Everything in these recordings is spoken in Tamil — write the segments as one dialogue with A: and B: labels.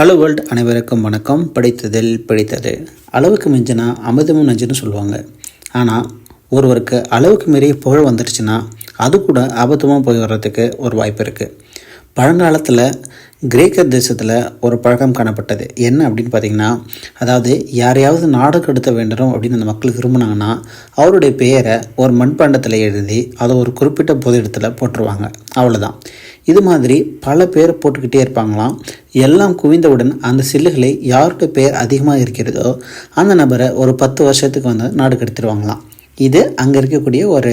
A: ஹலோ வேர்ல்ட் அனைவருக்கும் வணக்கம். படித்ததில் பிடித்தது. அளவுக்கு மிஞ்சினா அமிர்தமும் நஞ்சுன்னு சொல்லுவாங்க. ஆனால் ஒருவருக்கு அளவுக்கு மீறி புகழ் வந்துடுச்சுன்னா அது கூட அபத்தமாக போய் வர்றதுக்கு ஒரு வாய்ப்பு இருக்குது பழங்காலத்தில் கிரேக்க தேசத்தில் ஒரு பழக்கம் காணப்பட்டது. என்ன அப்படின்னு பார்த்தீங்கன்னா அதாவது யாரையாவது நாடு கடத்த வேண்டும் அப்படின்னு அந்த மக்கள் விரும்பினாங்கன்னா அவருடைய பெயரை ஒரு மண்பாண்டத்தில் எழுதி அதை ஒரு குறிப்பிட்ட பொது இடத்துல போட்டுருவாங்க. அவ்வளோதான் இது மாதிரி பல பேர் போட்டுக்கிட்டே இருப்பாங்களாம். எல்லாம் குவிந்தவுடன் அந்த சில்லுகளை யாருடைய பேர் அதிகமாக இருக்கிறதோ அந்த நபரை ஒரு பத்து வருஷத்துக்கு வந்து நாடு கடத்திடுவாங்களாம் இது அங்கே இருக்கக்கூடிய ஒரு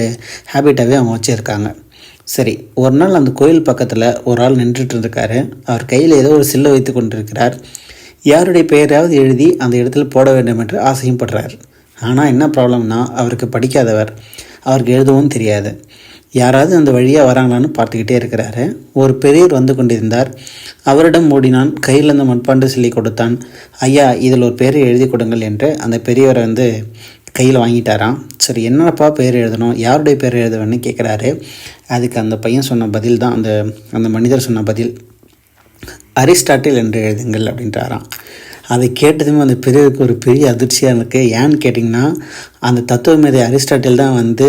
A: ஹேபிட்டாகவே அவங்க வச்சுருக்காங்க. சரி ஒரு நாள் அந்த கோயில் பக்கத்தில் ஒரு ஆள் நின்றுட்டு இருக்காரு அவர் கையில் ஏதோ ஒரு சில்லை வைத்து கொண்டிருக்கிறார். யாருடைய பெயராவது எழுதி அந்த இடத்துல போட வேண்டும் என்று ஆசையும் படுறார். ஆனால் என்ன ப்ராப்ளம்னா அவருக்கு படிக்காதவர். அவருக்கு எழுதவும் தெரியாது. யாராவது அந்த வழியாக வராங்களான்னு பார்த்துக்கிட்டே இருக்கிறாரு. ஒரு பெரியவர் வந்து கொண்டிருந்தார். அவரிடம் ஓடினான் கையில் அந்த மண்பாண்டு சிலை கொடுத்தான். ஐயா இதில் ஒரு பேரை எழுதி கொடுங்கள் என்று அந்த பெரியவரை வந்து கையில் வாங்கிட்டாராம். சரி என்னப்பா பேர் எழுதணும்? யாருடைய பேர் எழுதுவேன்னு கேட்குறாரு. அதுக்கு அந்த பையன் சொன்ன பதில் தான் அந்த அந்த மனிதர் சொன்ன பதில். அரிஸ்டாட்டில் என்று எழுதுங்கள் அப்படின்றாராம். அதை கேட்டதுமே அந்த பெரியவருக்கு ஒரு பெரிய அதிர்ச்சியாக இருக்குது ஏன்னு கேட்டிங்கன்னா அந்த தத்துவ மேதை அரிஸ்டாட்டில் தான் வந்து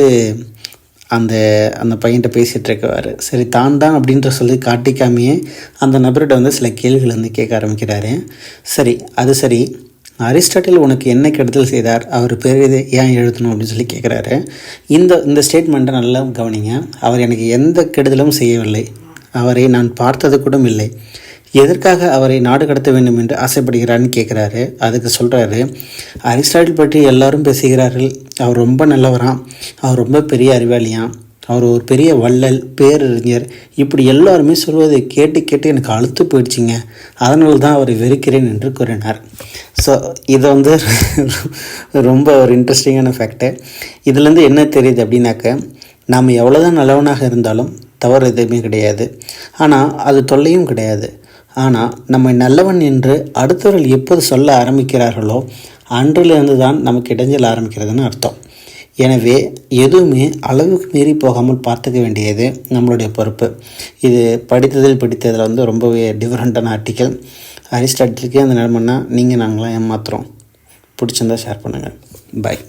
A: அந்த அந்த பையன்கிட்ட பேசிகிட்டு இருக்கவார் சரி தான் தான் அப்படின்ற சொல்லி காட்டிக்காமையே அந்த நபர்கிட்ட வந்து சில கேள்விகள் வந்து கேட்க ஆரம்பிக்கிறாரு. சரி அது சரி. அரிஸ்டாட்டில் உனக்கு என்ன கெடுதல் செய்தார்? அவர் பேர் இது ஏன் எழுதணும் அப்படின்னு சொல்லி கேட்குறாரு. இந்த இந்த ஸ்டேட்மெண்ட்டை நல்லா கவனிங்க. அவர் எனக்கு எந்த கெடுதலும் செய்யவில்லை. அவரை நான் பார்த்தது கூட இல்லை. எதற்காக அவரை நாடு கடத்த வேண்டும் என்று ஆசைப்படுகிறான்னு கேட்குறாரு அதுக்கு சொல்கிறாரு அரிஸ்டாட்டில் பற்றி எல்லாரும் பேசுகிறார்கள். அவர் ரொம்ப நல்லவராம். அவர் ரொம்ப பெரிய அறிவாளியாம். அவர் ஒரு பெரிய வள்ளல் பேரறிஞர். இப்படி எல்லாருமே சொல்வதை கேட்டு கேட்டு எனக்கு அழுத்து போயிடுச்சிங்க. அதனால தான் அவரை வெறுக்கிறேன் என்று கூறினார். ஸோ இது வந்து ரொம்ப ஒரு இன்ட்ரெஸ்டிங்கான ஃபேக்ட்டு இதுலேருந்து என்ன தெரியுது அப்படின்னாக்க நாம் எவ்வளோதான் நல்லவனாக இருந்தாலும் தவறு எதுவுமே கிடையாது. ஆனால் அது தொல்லையும் கிடையாது. ஆனால் நம்மை நல்லவன் என்று அடுத்தவர்கள் எப்போது சொல்ல ஆரம்பிக்கிறார்களோ அன்றிலிருந்து தான் நமக்கு இடைஞ்சல் ஆரம்பிக்கிறதுன்னு அர்த்தம். எனவே எதுவுமே அளவுக்கு மீறி போகாமல் பார்த்துக்க வேண்டியது நம்மளுடைய பொறுப்பு. இது படித்ததில் பிடித்ததில் வந்து ரொம்பவே டிஃப்ரெண்ட்டான ஆர்டிக்கல் அரிஸ்டாட்டிலுக்கே அந்த நிலமன்னா நீங்கள் நாங்களாம் ஏமாத்துகிறோம் பிடிச்சிருந்தா ஷேர் பண்ணுங்கள் பாய்